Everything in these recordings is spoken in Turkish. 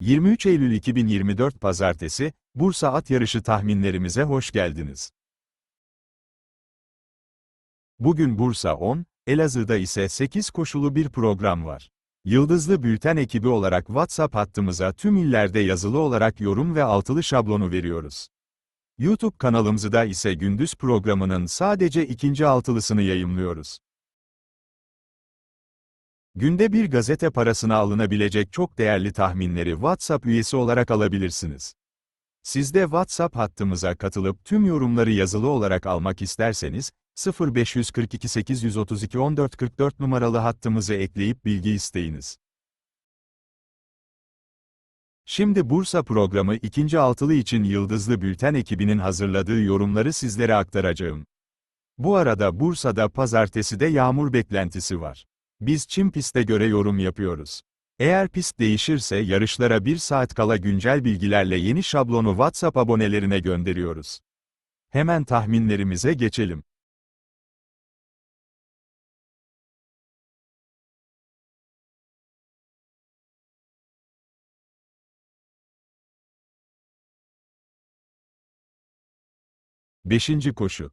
23 Eylül 2024 Pazartesi, Bursa At Yarışı tahminlerimize hoş geldiniz. Bugün Bursa 10, Elazığ'da ise 8 koşulu bir program var. Yıldızlı Bülten ekibi olarak WhatsApp hattımıza tüm illerde yazılı olarak yorum ve altılı şablonu veriyoruz. YouTube kanalımızda ise gündüz programının sadece ikinci altılısını yayımlıyoruz. Günde bir gazete parasına alınabilecek çok değerli tahminleri WhatsApp üyesi olarak alabilirsiniz. Siz de WhatsApp hattımıza katılıp tüm yorumları yazılı olarak almak isterseniz, 0542 832 1444 numaralı hattımızı ekleyip bilgi isteyiniz. Şimdi Bursa programı ikinci altılı için Yıldızlı Bülten ekibinin hazırladığı yorumları sizlere aktaracağım. Bu arada Bursa'da pazartesi de yağmur beklentisi var. Biz çim piste göre yorum yapıyoruz. Eğer pist değişirse yarışlara bir saat kala güncel bilgilerle yeni şablonu WhatsApp abonelerine gönderiyoruz. Hemen tahminlerimize geçelim. Beşinci koşu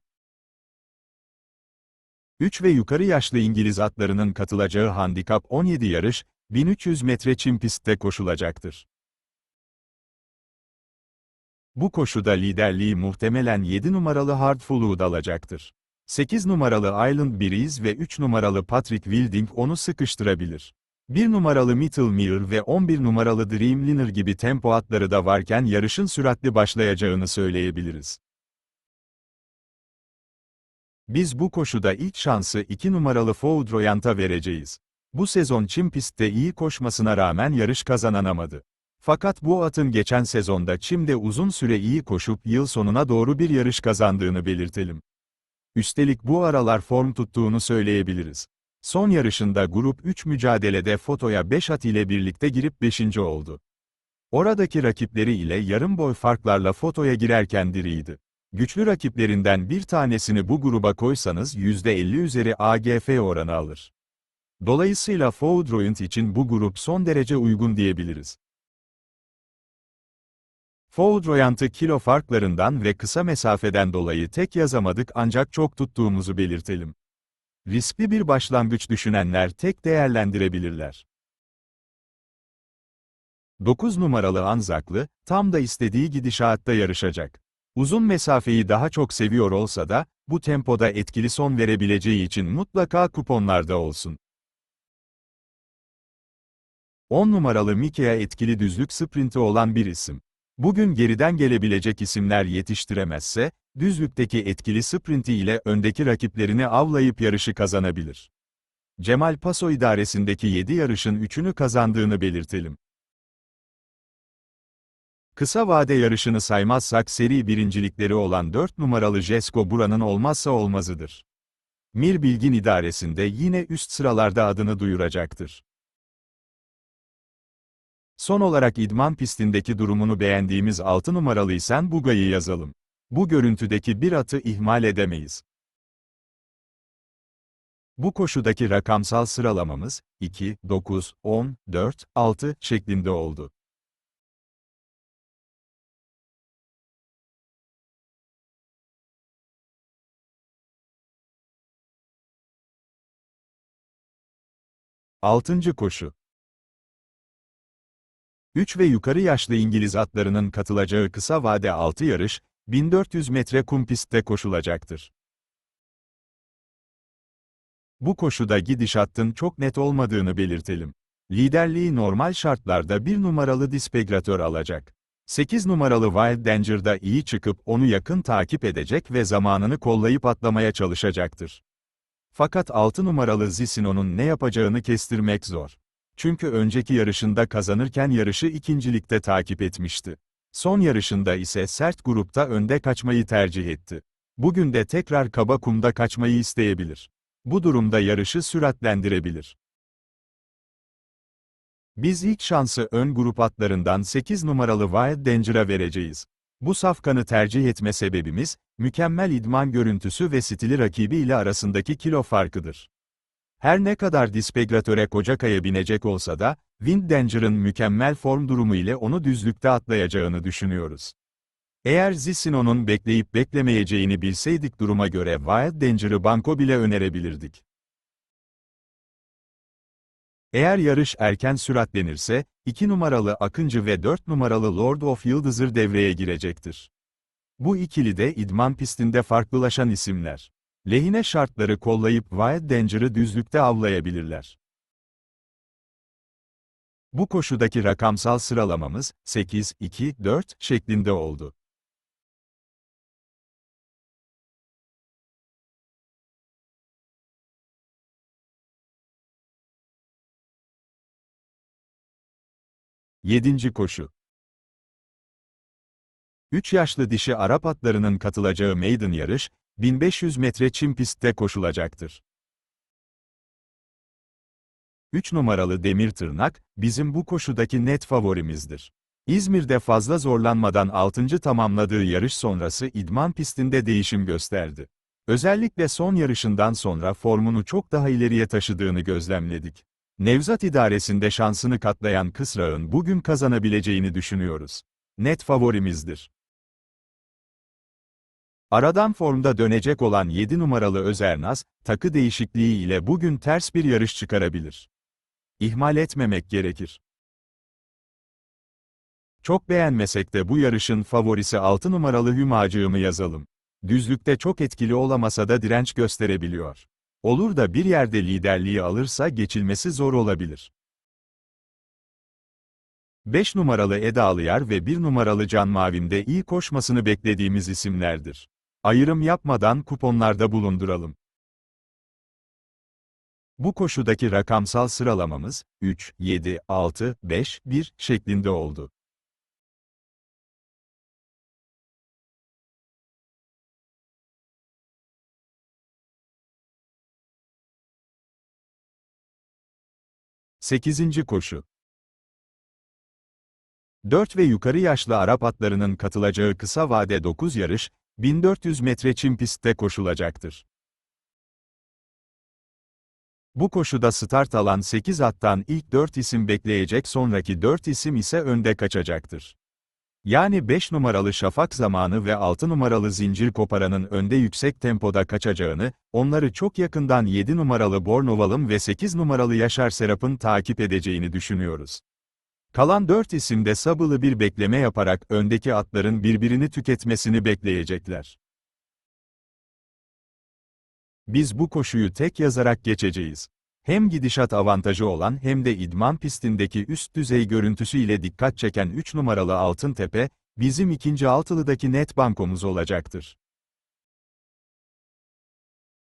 3 ve yukarı yaşlı İngiliz atlarının katılacağı handikap 17 yarış, 1300 metre çim pistte koşulacaktır. Bu koşuda liderliği muhtemelen 7 numaralı Hard Fluid alacaktır. 8 numaralı Island Breeze ve 3 numaralı Patrick Wilding onu sıkıştırabilir. 1 numaralı Mitchell Mirror ve 11 numaralı Dreamliner gibi tempo atları da varken yarışın süratli başlayacağını söyleyebiliriz. Biz bu koşuda ilk şansı 2 numaralı Foudroyant'a vereceğiz. Bu sezon çim pistte iyi koşmasına rağmen yarış kazananamadı. Fakat bu atın geçen sezonda çimde uzun süre iyi koşup yıl sonuna doğru bir yarış kazandığını belirtelim. Üstelik bu aralar form tuttuğunu söyleyebiliriz. Son yarışında grup 3 mücadelede fotoya 5 at ile birlikte girip 5. oldu. Oradaki rakipleri ile yarım boy farklarla fotoya girerken diriydi. Güçlü rakiplerinden bir tanesini bu gruba koysanız %50 üzeri AGF oranı alır. Dolayısıyla Foudroyant için bu grup son derece uygun diyebiliriz. Foudroyant'ı kilo farklarından ve kısa mesafeden dolayı tek yazamadık ancak çok tuttuğumuzu belirtelim. Riskli bir başlangıç düşünenler tek değerlendirebilirler. 9 numaralı Anzaklı, tam da istediği gidişatta yarışacak. Uzun mesafeyi daha çok seviyor olsa da, bu tempoda etkili son verebileceği için mutlaka kuponlarda olsun. 10 numaralı Mikea etkili düzlük sprinti olan bir isim. Bugün geriden gelebilecek isimler yetiştiremezse, düzlükteki etkili sprinti ile öndeki rakiplerini avlayıp yarışı kazanabilir. Cemal Paso idaresindeki 7 yarışın 3'ünü kazandığını belirtelim. Kısa vade yarışını saymazsak seri birincilikleri olan 4 numaralı Jesko buranın olmazsa olmazıdır. Mir Bilgin idaresinde yine üst sıralarda adını duyuracaktır. Son olarak idman pistindeki durumunu beğendiğimiz 6 numaralı isen Buga'yı yazalım. Bu görüntüdeki bir atı ihmal edemeyiz. Bu koşudaki rakamsal sıralamamız 2, 9, 10, 4, 6 şeklinde oldu. Altıncı koşu 3 ve yukarı yaşlı İngiliz atlarının katılacağı kısa vade 6 yarış, 1400 metre kum pistte koşulacaktır. Bu koşuda gidişatın çok net olmadığını belirtelim. Liderliği normal şartlarda bir numaralı dispegratör alacak. 8 numaralı Wild Danger'da iyi çıkıp onu yakın takip edecek ve zamanını kollayıp atlamaya çalışacaktır. Fakat 6 numaralı Zisino'nun ne yapacağını kestirmek zor. Çünkü önceki yarışında kazanırken yarışı ikincilikte takip etmişti. Son yarışında ise sert grupta önde kaçmayı tercih etti. Bugün de tekrar kaba kumda kaçmayı isteyebilir. Bu durumda yarışı süratlendirebilir. Biz ilk şansı ön grup atlarından 8 numaralı Wild Danger'a vereceğiz. Bu safkanı tercih etme sebebimiz, mükemmel idman görüntüsü ve stili rakibi ile arasındaki kilo farkıdır. Her ne kadar Dispegratöre Kocakaya binecek olsa da, Wind Danger'ın mükemmel form durumu ile onu düzlükte atlayacağını düşünüyoruz. Eğer Zissino'nun bekleyip beklemeyeceğini bilseydik duruma göre Wild Danger'ı banko bile önerebilirdik. Eğer yarış erken süratlenirse, 2 numaralı Akıncı ve 4 numaralı Lord of Yıldızır devreye girecektir. Bu ikili de idman pistinde farklılaşan isimler. Lehine şartları kollayıp Wild Danger'ı düzlükte avlayabilirler. Bu koşudaki rakamsal sıralamamız 8-2-4 şeklinde oldu. Yedinci koşu 3 yaşlı dişi Arap atlarının katılacağı maiden yarış, 1500 metre çim pistte koşulacaktır. 3 numaralı Demir Tırnak, bizim bu koşudaki net favorimizdir. İzmir'de fazla zorlanmadan 6. tamamladığı yarış sonrası idman pistinde değişim gösterdi. Özellikle son yarışından sonra formunu çok daha ileriye taşıdığını gözlemledik. Nevzat idaresinde şansını katlayan Kısrağ'ın bugün kazanabileceğini düşünüyoruz. Net favorimizdir. Aradan formda dönecek olan 7 numaralı Özernaz, takı değişikliği ile bugün ters bir yarış çıkarabilir. İhmal etmemek gerekir. Çok beğenmesek de bu yarışın favorisi 6 numaralı Hümacığımı yazalım. Düzlükte çok etkili olamasa da direnç gösterebiliyor. Olur da bir yerde liderliği alırsa geçilmesi zor olabilir. 5 numaralı Edalıyar ve 1 numaralı Can Mavim'de iyi koşmasını beklediğimiz isimlerdir. Ayrım yapmadan kuponlarda bulunduralım. Bu koşudaki rakamsal sıralamamız 3, 7, 6, 5, 1 şeklinde oldu. Sekizinci koşu 4 ve yukarı yaşlı Arap atlarının katılacağı kısa vade 9 yarış, 1400 metre çim pistte koşulacaktır. Bu koşuda start alan 8 attan ilk 4 isim bekleyecek sonraki 4 isim ise önde kaçacaktır. Yani 5 numaralı Şafak Zamanı ve 6 numaralı Zincir Koparan'ın önde yüksek tempoda kaçacağını, onları çok yakından 7 numaralı Bornovalım ve 8 numaralı Yaşar Serap'ın takip edeceğini düşünüyoruz. Kalan 4 isim de sabırlı bir bekleme yaparak öndeki atların birbirini tüketmesini bekleyecekler. Biz bu koşuyu tek yazarak geçeceğiz. Hem gidişat avantajı olan hem de idman pistindeki üst düzey görüntüsü ile dikkat çeken 3 numaralı Altıntepe, bizim ikinci altılıdaki net bankomuz olacaktır.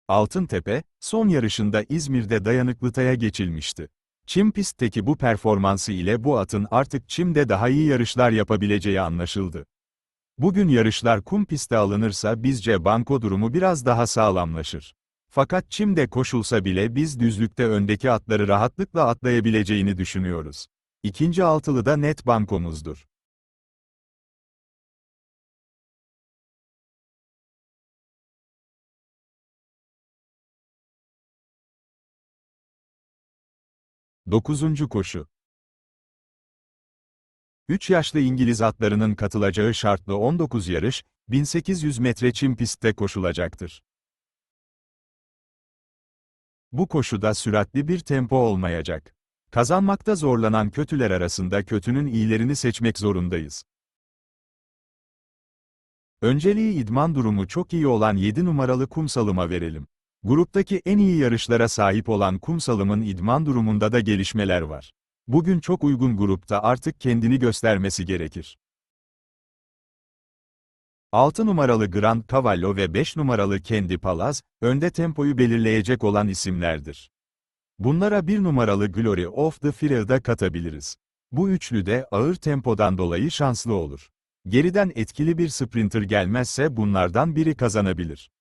Altıntepe, son yarışında İzmir'de dayanıklıtaya geçilmişti. Çim pistteki bu performansı ile bu atın artık çimde daha iyi yarışlar yapabileceği anlaşıldı. Bugün yarışlar kum pistte alınırsa bizce banko durumu biraz daha sağlamlaşır. Fakat çimde koşulsa bile biz düzlükte öndeki atları rahatlıkla atlayabileceğini düşünüyoruz. İkinci altılı da net bankomuzdur. Dokuzuncu koşu 3 yaşlı İngiliz atlarının katılacağı şartlı 19 yarış, 1800 metre çim pistte koşulacaktır. Bu koşuda süratli bir tempo olmayacak. Kazanmakta zorlanan kötüler arasında kötünün iyilerini seçmek zorundayız. Önceliği idman durumu çok iyi olan 7 numaralı kumsalıma verelim. Gruptaki en iyi yarışlara sahip olan kumsalımın idman durumunda da gelişmeler var. Bugün çok uygun grupta artık kendini göstermesi gerekir. 6 numaralı Grand Cavallo ve 5 numaralı Candy Palaz, önde tempoyu belirleyecek olan isimlerdir. Bunlara 1 numaralı Glory of the Field'a katabiliriz. Bu üçlü de ağır tempodan dolayı şanslı olur. Geriden etkili bir sprinter gelmezse bunlardan biri kazanabilir.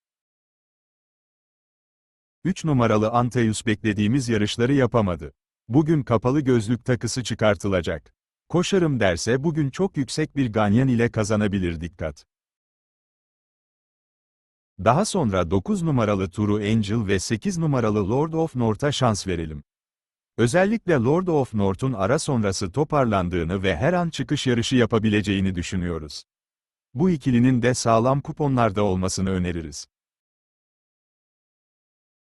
3 numaralı Antaeus beklediğimiz yarışları yapamadı. Bugün kapalı gözlük takısı çıkartılacak. Koşarım derse bugün çok yüksek bir ganyan ile kazanabilir dikkat. Daha sonra 9 numaralı True Angel ve 8 numaralı Lord of North'a şans verelim. Özellikle Lord of North'un ara sonrası toparlandığını ve her an çıkış yarışı yapabileceğini düşünüyoruz. Bu ikilinin de sağlam kuponlarda olmasını öneririz.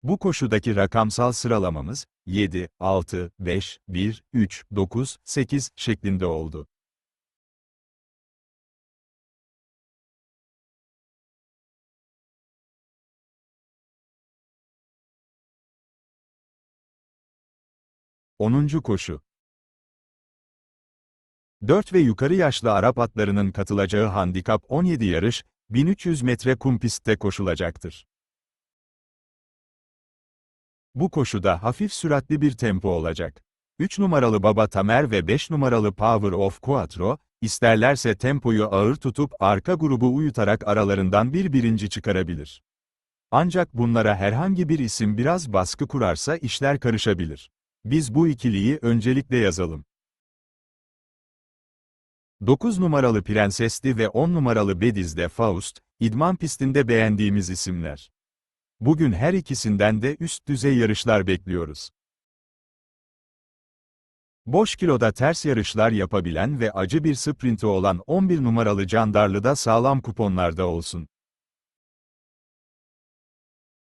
Bu koşudaki rakamsal sıralamamız 7, 6, 5, 1, 3, 9, 8 şeklinde oldu. Onuncu koşu 4 ve yukarı yaşlı Arap atlarının katılacağı handikap 17 yarış, 1300 metre kum pistte koşulacaktır. Bu koşuda hafif süratli bir tempo olacak. 3 numaralı Baba Tamer ve 5 numaralı Power of Quattro, isterlerse tempoyu ağır tutup arka grubu uyutarak aralarından bir birinci çıkarabilir. Ancak bunlara herhangi bir isim biraz baskı kurarsa işler karışabilir. Biz bu ikiliyi öncelikle yazalım. 9 numaralı Prensesli ve 10 numaralı Bediz'de Faust, idman pistinde beğendiğimiz isimler. Bugün her ikisinden de üst düzey yarışlar bekliyoruz. Boş kiloda ters yarışlar yapabilen ve acı bir sprinti olan 11 numaralı Candarlı da sağlam kuponlarda olsun.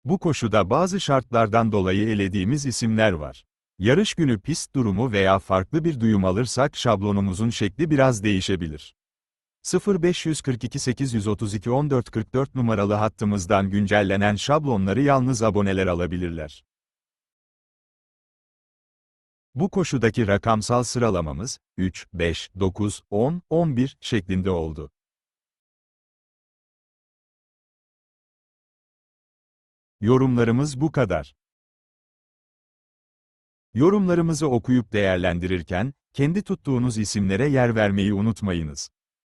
Bu koşuda bazı şartlardan dolayı elediğimiz isimler var. Yarış günü pist durumu veya farklı bir duyum alırsak şablonumuzun şekli biraz değişebilir. 0542 832 1444 numaralı hattımızdan güncellenen şablonları yalnız aboneler alabilirler. Bu koşudaki rakamsal sıralamamız 3, 5, 9, 10, 11 şeklinde oldu. Yorumlarımız bu kadar. Yorumlarımızı okuyup değerlendirirken, kendi tuttuğunuz isimlere yer vermeyi unutmayınız.